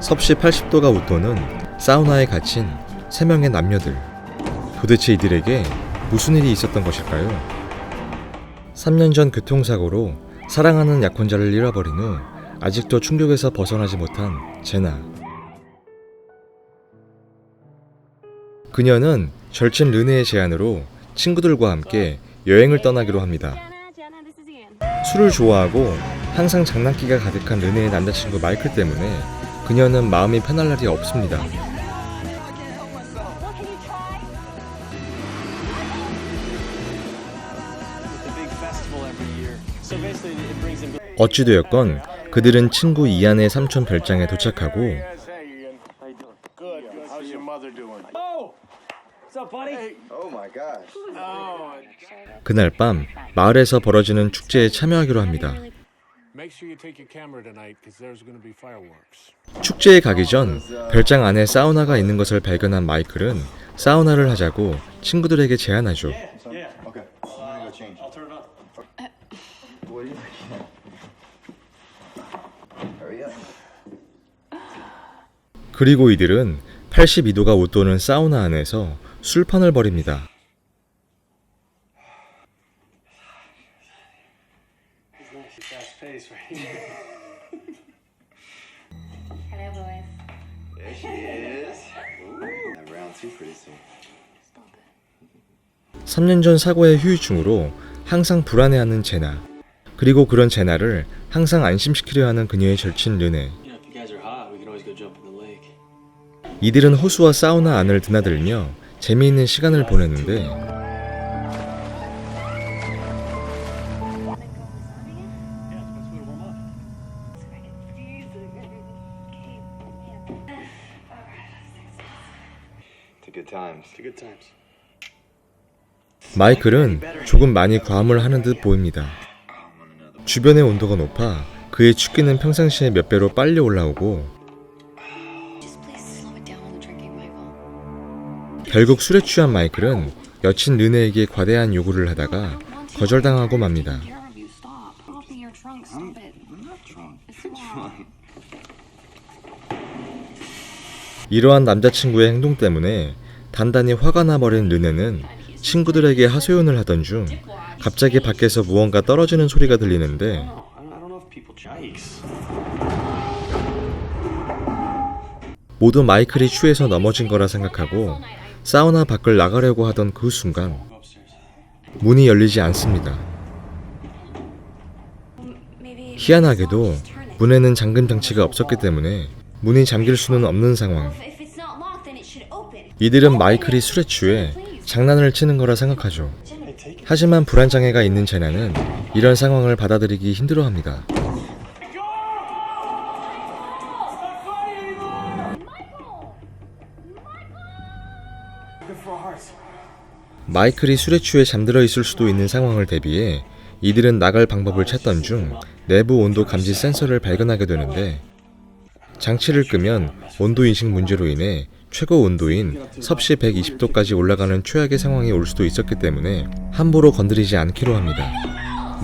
섭씨 80도가 웃도는 사우나에 갇힌 세 명의 남녀들. 도대체 이들에게 무슨 일이 있었던 것일까요? 3년 전 교통사고로 사랑하는 약혼자를 잃어버린 후 아직도 충격에서 벗어나지 못한 제나. 그녀는 절친 르네의 제안으로 친구들과 함께 여행을 떠나기로 합니다. 술을 좋아하고 항상 장난기가 가득한 르네의 남자친구 마이클 때문에 그녀는 마음이 편할 날이 없습니다. 어찌되었건 그들은 친구 이안의 삼촌 별장에 도착하고? Oh? Oh. 그날 밤 마을에서 벌어지는 축제에 참여하기로 합니다. 축제에 가기 전 별장 안에 사우나가 있는 것을 발견한 마이클은 사우나를 하자고 친구들에게 제안하죠. 그리고 이들은 82도가 웃도는 사우나 안에서 술판을 벌입니다. 3년 전 사고의 후유증으로 항상 불안해하는 제나. 그리고 그런 제나를 항상 안심시키려 하는 그녀의 절친 르네. You know, if you guys are hot, we can always go jump in the lake. 이들은 호수와 사우나 안을 드나들며 재미있는 시간을 보내는데 마이클은 조금 많이 과음을 하는 듯 보입니다. 주변의 온도가 높아 그의 축기는 평상시의 몇 배로 빨리 올라오고. 결국 술에 취한 마이클은 여친 르네에게 과대한 요구를 하다가 거절당하고 맙니다. 이러한 남자친구의 행동 때문에 단단히 화가 나버린 르네는 친구들에게 하소연을 하던 중 갑자기 밖에서 무언가 떨어지는 소리가 들리는데. 모두 마이클이 취해서 넘어진 거라 생각하고 사우나 밖을 나가려고 하던 그 순간. 문이 열리지 않습니다. 희한하게도 문에는 잠금 장치가 없었기 때문에 문이 잠길 수는 없는 상황. 이들은 마이클이 술에 취해 장난을 치는 거라 생각하죠. 하지만 불안장애가 있는 제나는 이런 상황을 받아들이기 힘들어합니다. 마이클이 술에 취해 잠들어 있을 수도 있는 상황을 대비해 이들은 나갈 방법을 찾던 중 내부 온도 감지 센서를 발견하게 되는데 장치를 끄면 온도 인식 문제로 인해 최고 온도인 섭씨 120도까지 올라가는 최악의 상황이 올 수도 있었기 때문에 함부로 건드리지 않기로 합니다.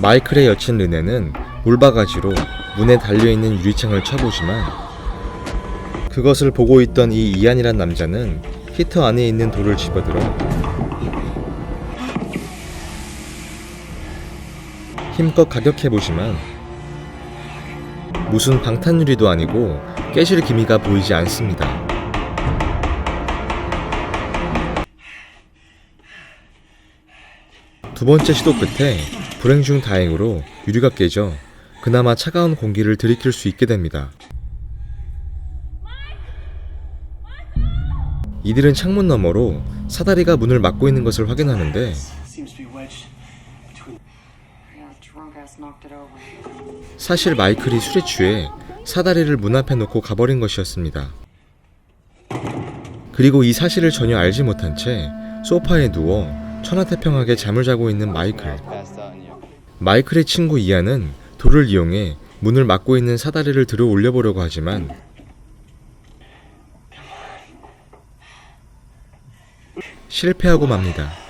마이클의 여친 르네는 물바가지로 문에 달려있는 유리창을 쳐보지만 그것을 보고 있던 이 이안이란 남자는 히터 안에 있는 돌을 집어들어 힘껏 가격해보지만 무슨 방탄유리도 아니고 깨질 기미가 보이지 않습니다. 두 번째 시도 끝에 불행 중 다행으로 유리가 깨져 그나마 차가운 공기를 들이킬 수 있게 됩니다. 이들은 창문 너머로 사다리가 문을 막고 있는 것을 확인하는데 사실 마이클이 술에 취해 사다리를 문 앞에 놓고 가버린 것이었습니다. 그리고 이 사실을 전혀 알지 못한 채 소파에 누워 천하태평하게 잠을 자고 있는 마이클. 마이클의 친구 이안은 돌을 이용해 문을 막고 있는 사다리를 들어 올려보려고 하지만 실패하고 맙니다.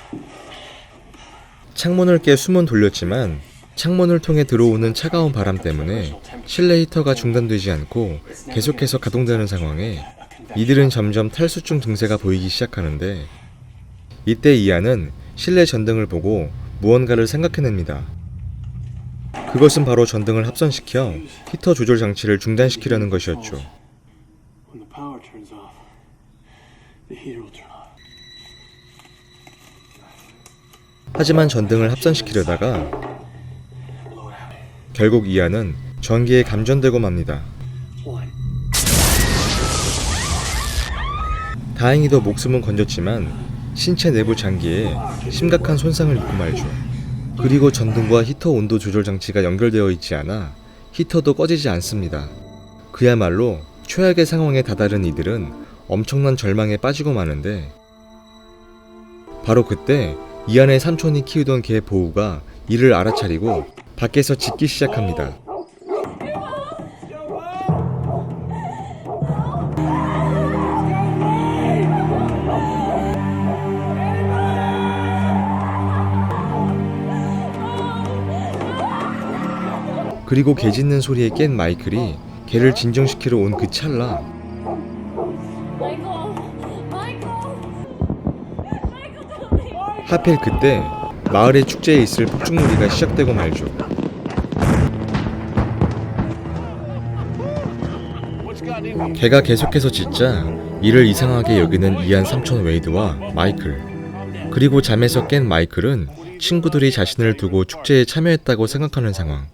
창문을 깨 숨은 돌렸지만 창문을 통해 들어오는 차가운 바람 때문에 실내 히터가 중단되지 않고 계속해서 가동되는 상황에 이들은 점점 탈수증 증세가 보이기 시작하는데 이때 이안은 실내 전등을 보고 무언가를 생각해냅니다. 그것은 바로 전등을 합선시켜 히터 조절 장치를 중단시키려는 것이었죠. 하지만 전등을 합선시키려다가 결국 이안은 전기에 감전되고 맙니다. 다행히도 목숨은 건졌지만 신체 내부 장기에 심각한 손상을 입고 말죠. 그리고 전등과 히터 온도 조절 장치가 연결되어 있지 않아 히터도 꺼지지 않습니다. 그야말로 최악의 상황에 다다른 이들은 엄청난 절망에 빠지고 마는데 바로 그때 이안의 삼촌이 키우던 개 보우가 이를 알아차리고 밖에서 짖기 시작합니다. 그리고 개 짖는 소리에 깬 마이클이 개를 진정시키러 온 그 찰나 하필 그때 마을의 축제에 있을 폭죽놀이가 시작되고 말죠. 개가 계속해서 짖자 이를 이상하게 여기는 이안 삼촌 웨이드와 마이클 그리고 잠에서 깬 마이클은 친구들이 자신을 두고 축제에 참여했다고 생각하는 상황.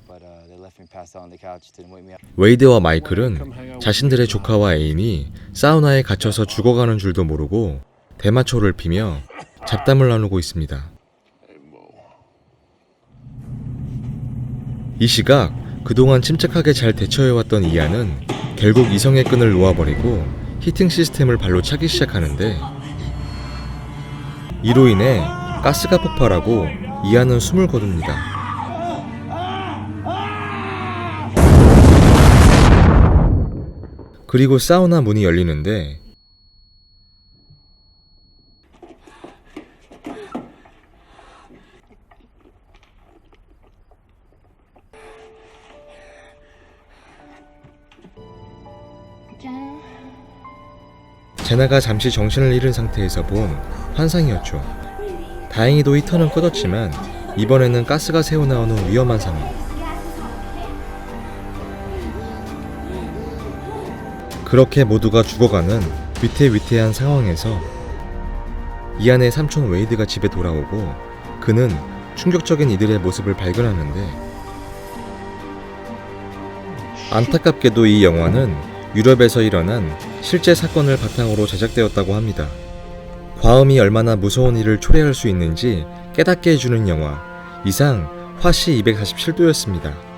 웨이드와 마이클은 자신들의 조카와 애인이 사우나에 갇혀서 죽어가는 줄도 모르고 대마초를 피며 잡담을 나누고 있습니다. 이 시각 그동안 침착하게 잘 대처해왔던 이안은 결국 이성의 끈을 놓아버리고 히팅 시스템을 발로 차기 시작하는데 이로 인해 가스가 폭발하고 이안은 숨을 거둡니다. 그리고 사우나 문이 열리는데 제나가 잠시 정신을 잃은 상태에서 본 환상이었죠. 다행히도 히터는 꺼졌지만 이번에는 가스가 새어나오는 위험한 상황. 그렇게 모두가 죽어가는 위태위태한 상황에서 이안의 삼촌 웨이드가 집에 돌아오고 그는 충격적인 이들의 모습을 발견하는데 안타깝게도 이 영화는 유럽에서 일어난 실제 사건을 바탕으로 제작되었다고 합니다. 과음이 얼마나 무서운 일을 초래할 수 있는지 깨닫게 해주는 영화. 이상 화씨 247도였습니다.